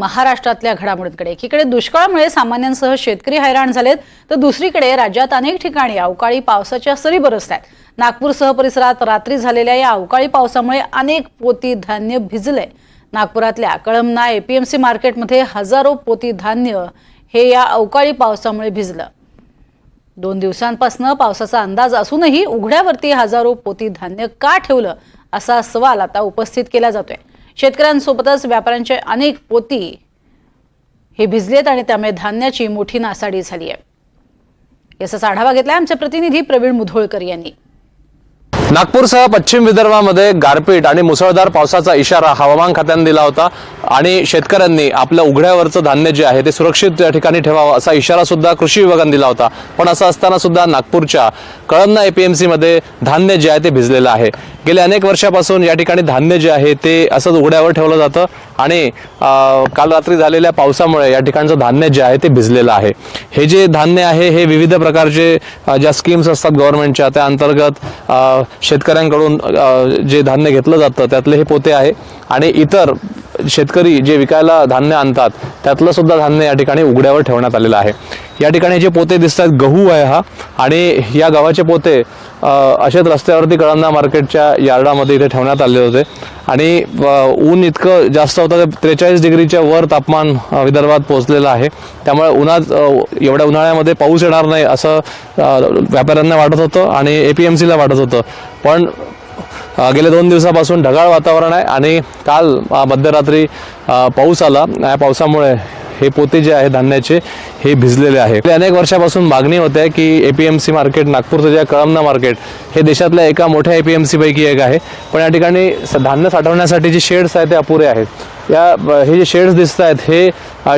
महाराष्ट्रातल्या घडामोडींकडे. एकीकडे दुष्काळामुळे सामान्यांसह शेतकरी हैराण झालेत तर दुसरीकडे राज्यात अनेक ठिकाणी अवकाळी पावसाच्या सरी बरसत आहेत नागपूरसह परिसरात रात्री झालेल्या या अवकाळी पावसामुळे अनेक पोती धान्य भिजले. नागपुरातल्या कळमना एपीएमसी मार्केटमध्ये हजारो पोती धान्य हे या अवकाळी पावसामुळे भिजलं. दोन दिवसांपासून पावसाचा अंदाज असूनही उघड्यावरती हजारो पोती धान्य का ठेवलं असा सवाल आता उपस्थित केला जातोय. शेतकऱ्यांसोबतच व्यापाऱ्यांचे अनेक पोती हे भिजलेत आणि त्यामुळे धान्याची मोठी नासाडी झाली आहे. याचाच आढावा घेतलाय आमचे प्रतिनिधी प्रवीण मुधोळकर यांनी. नागपूरसह पश्चिम विदर्भामध्ये गारपीट आणि मुसळधार पावसाचा इशारा हवामान खात्याने दिला होता. आणि शेतकऱ्यांनी आपलं उघड्यावरचं धान्य जे आहे ते सुरक्षित त्या ठिकाणी ठेवावं असा इशारा सुद्धा कृषी विभागाने दिला होता. पण असं असताना सुद्धा नागपूरच्या कळमना एपीएमसीमध्ये धान्य जे आहे ते भिजलेलं आहे. गेल्या अनेक वर्षापासून या ठिकाणी धान्य जे आहे ते असंच उघड्यावर ठेवलं जातं आणि काल रात्री झालेल्या पावसामुळे या ठिकाणचं धान्य जे आहे ते भिजलेलं आहे. हे जे धान्य आहे हे विविध प्रकारचे ज्या स्कीम्स असतात गव्हर्नमेंटच्या त्या अंतर्गत शेतकऱ्यांकडून जे धान्य घेतलं जातं त्यातले हे पोते आहे. आणि इतर शेतकरी जे विकायला धान्य आणतात त्यातलं सुद्धा धान्य या ठिकाणी उघड्यावर ठेवण्यात आलेलं आहे. या ठिकाणी जे पोते दिसतात गहू आहे हा आणि या गव्हाचे पोते असेच रस्त्यावरती कळंदा मार्केटच्या यार्डामध्ये इथे ठेवण्यात आले होते. आणि ऊन इतकं जास्त होतं त्रेचाळीस डिग्रीच्या वर तापमान विदर्भात पोहोचलेलं आहे. त्यामुळे उन्हात एवढ्या उन्हाळ्यामध्ये पाऊस येणार नाही असं व्यापाऱ्यांना वाटत होतं आणि ए पी एम सीला वाटत होतं. पण गेल्या दोन दिवसापासून ढगाळ वातावरण आहे आणि काल मध्यरात्री पाऊस आला. या पावसामुळे हे पोते जे आहे धान्याचे हे भिजलेले आहे. अनेक वर्षापासून मागणी होते की एपीएमसी मार्केट नागपूरचं जे कळमना मार्केट हे देशातल्या एका मोठ्या एपीएमसी पैकी एक आहे. पण या ठिकाणी स- धान्य साठवण्यासाठी जे शेड्स आहेत ते अपुरे आहेत. या हे जे शेड्स दिसत आहेत हे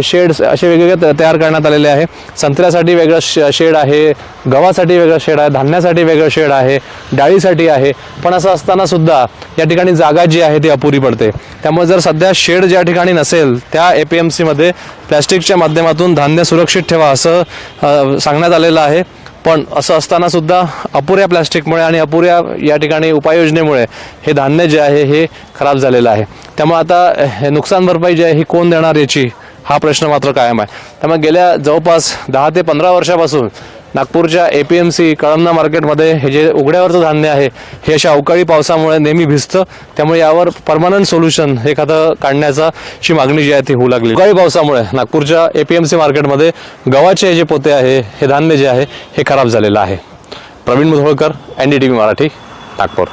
शेड्स असे वेगवेगळे त- तयार करण्यात आलेले आहे. संत्र्यासाठी वेगळं श- शेड आहे गव्हासाठी वेगळं शेड आहे धान्यासाठी वेगळं शेड आहे डाळीसाठी आहे. पण असं असताना सुद्धा या ठिकाणी जागा जी आहे ती अपुरी पडते. त्यामुळे जर सध्या शेड ज्या ठिकाणी नसेल त्या ए पी एम सीमध्ये प्लॅस्टिकच्या माध्यमातून धान्य सुरक्षित ठेवा असं सांगण्यात आलेलं आहे. पण असं असताना सुद्धा अपुऱ्या प्लॅस्टिकमुळे आणि अपुऱ्या या ठिकाणी उपाययोजनेमुळे हे धान्य जे आहे हे खराब झालेलं आहे. त्यामुळे आता हे नुकसान भरपाई जी आहे ही कोण देणार याची हा प्रश्न मात्र कायम आहे. त्यामुळे गेल्या जवळपास दहा ते पंधरा वर्षापासून नागपूरच्या A P M C Kalamna मार्केटमध्ये हे जे उघड्यावरचं धान्य आहे हे अशा अवकाळी पावसामुळे नेहमी भिजतं. त्यामुळे यावर परमनंट सोल्युशन एखादं काढण्याचा ची मागणी जी आहे ती होऊ लागली. अवकाळी पावसामुळे नागपूरच्या ए पी एम सी मार्केटमध्ये गव्हाचे जे पोते आहे हे धान्य जे आहे हे खराब झालेलं आहे. Praveen Mudholkar N D T V Marathi Nagpur.